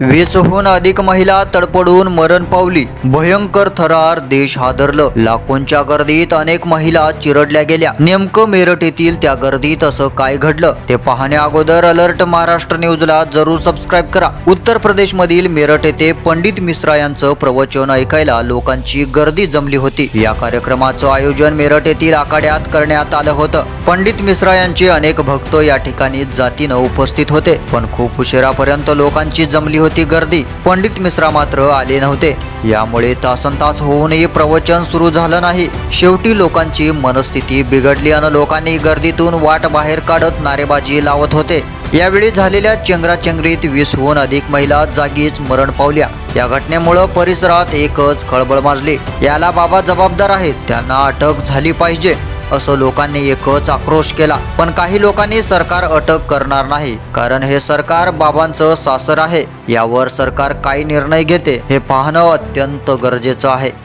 वीसहून अधिक महिला तडपडून मरण पावली. भयंकर थरार देश हादरलं. लाखोंच्या गर्दीत अनेक महिला चिरडल्या गेल्या. नेमकं मेरठ येथील त्या गर्दीत असं काय घडलं? ते पाहण्या अगोदर अलर्ट महाराष्ट्र न्यूजला जरूर सबस्क्राईब करा. उत्तर प्रदेश मधील मेरठ येथे पंडित मिश्रा यांचं प्रवचन ऐकायला लोकांची गर्दी जमली होती. या कार्यक्रमाचं आयोजन मेरठ येथील आखाड्यात करण्यात आलं होतं. पंडित मिश्रा यांचे अनेक भक्त या ठिकाणी जातीनं उपस्थित होते पण खूप उशिरापर्यंत लोकांची जमली होती गर्दी. पंडित मिश्रा मात्र आले नव्हते. यामुळे तासन तास होऊनही प्रवचन सुरू झालं नाही. शेवटी लोकांची मनस्थिती बिघडली आणि लोकांनी गर्दीतून वाट बाहेर काढत नारेबाजी लावत होते. यावेळी झालेल्या चेंगराचेंगरीत वीसहून अधिक महिला जागीच मरण पावल्या. या घटनेमुळं परिसरात एकच खळबळ माजली. याला बाबा जबाबदार आहेत त्यांना अटक झाली पाहिजे. असं लोकांनी एकच आक्रोश केला. पण काही लोकांनी सरकार अटक करणार नाही. कारण हे सरकार बाबांचं सासर आहे. यावर सरकार काय निर्णय घेते हे पाहणं अत्यंत गरजेचं आहे.